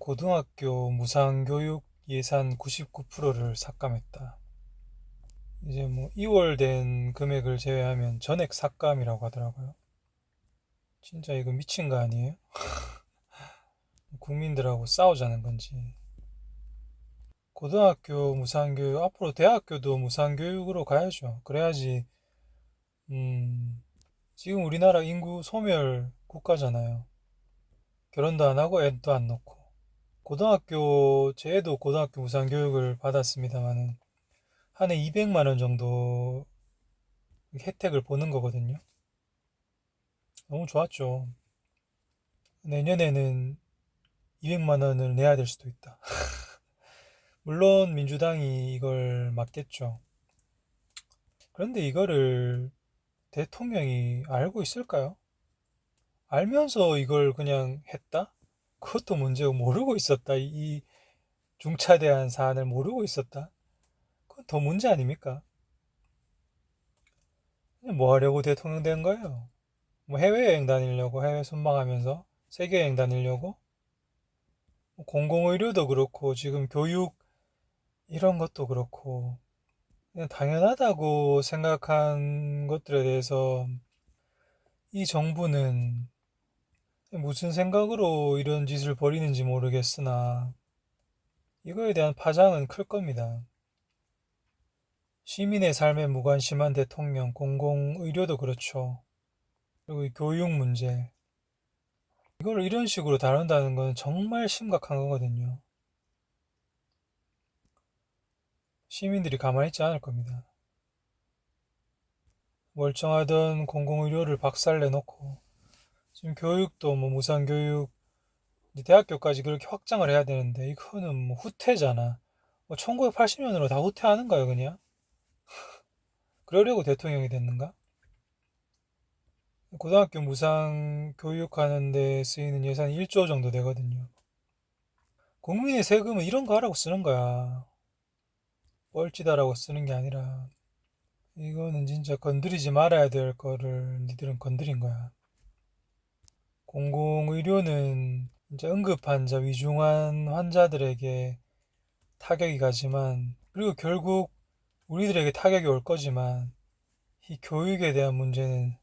고등학교 무상교육 예산 99%를 삭감했다. 이제 뭐 2월 된 금액을 제외하면 전액 삭감이라고 하더라고요. 진짜 이거 미친 거 아니에요? 국민들하고 싸우자는 건지. 고등학교 무상교육, 앞으로 대학교도 무상교육으로 가야죠. 그래야지, 음, 지금 우리나라 인구 소멸 국가잖아요. 결혼도 안 하고 애도 안 낳고. 고등학교, 제 애도 고등학교 무상 교육을 받았습니다만은, 한 해 200만 원 정도 혜택을 보는 거거든요. 너무 좋았죠. 내년에는 200만 원을 내야 될 수도 있다. 물론 민주당이 이걸 막겠죠. 그런데 이거를 대통령이 알고 있을까요? 알면서 이걸 그냥 했다? 그것도 문제고 모르고 있었다. 이 중차대한 사안을 모르고 있었다. 그건 더 문제 아닙니까? 뭐 하려고 대통령 된 거예요? 뭐 해외여행 다니려고 해외 순방하면서 세계여행 다니려고 뭐 공공의료도 그렇고 지금 교육 이런 것도 그렇고 당연하다고 생각한 것들에 대해서 이 정부는 무슨 생각으로 이런 짓을 벌이는지 모르겠으나 이거에 대한 파장은 클 겁니다. 시민의 삶에 무관심한 대통령, 공공의료도 그렇죠. 그리고 이 교육 문제. 이걸 이런 식으로 다룬다는 건 정말 심각한 거거든요. 시민들이 가만히 있지 않을 겁니다. 멀쩡하던 공공의료를 박살내 놓고 지금 교육도 뭐 무상교육 대학교까지 그렇게 확장을 해야 되는데 이거는 뭐 후퇴잖아. 뭐 1980년으로 다 후퇴하는 거예요, 그냥? 그러려고 대통령이 됐는가? 고등학교 무상 교육하는 데 쓰이는 예산이 1조 정도 되거든요. 국민의 세금은 이런 거 하라고 쓰는 거야. 뻘짓하라고 쓰는 게 아니라 이거는 진짜 건드리지 말아야 될 거를 니들은 건드린 거야. 공공의료는 이제 응급환자, 위중한 환자들에게 타격이 가지만 그리고 결국 우리들에게 타격이 올 거지만 이 교육에 대한 문제는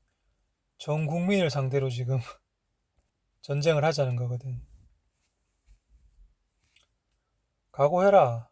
전 국민을 상대로 지금 전쟁을 하자는 거거든. 각오해라.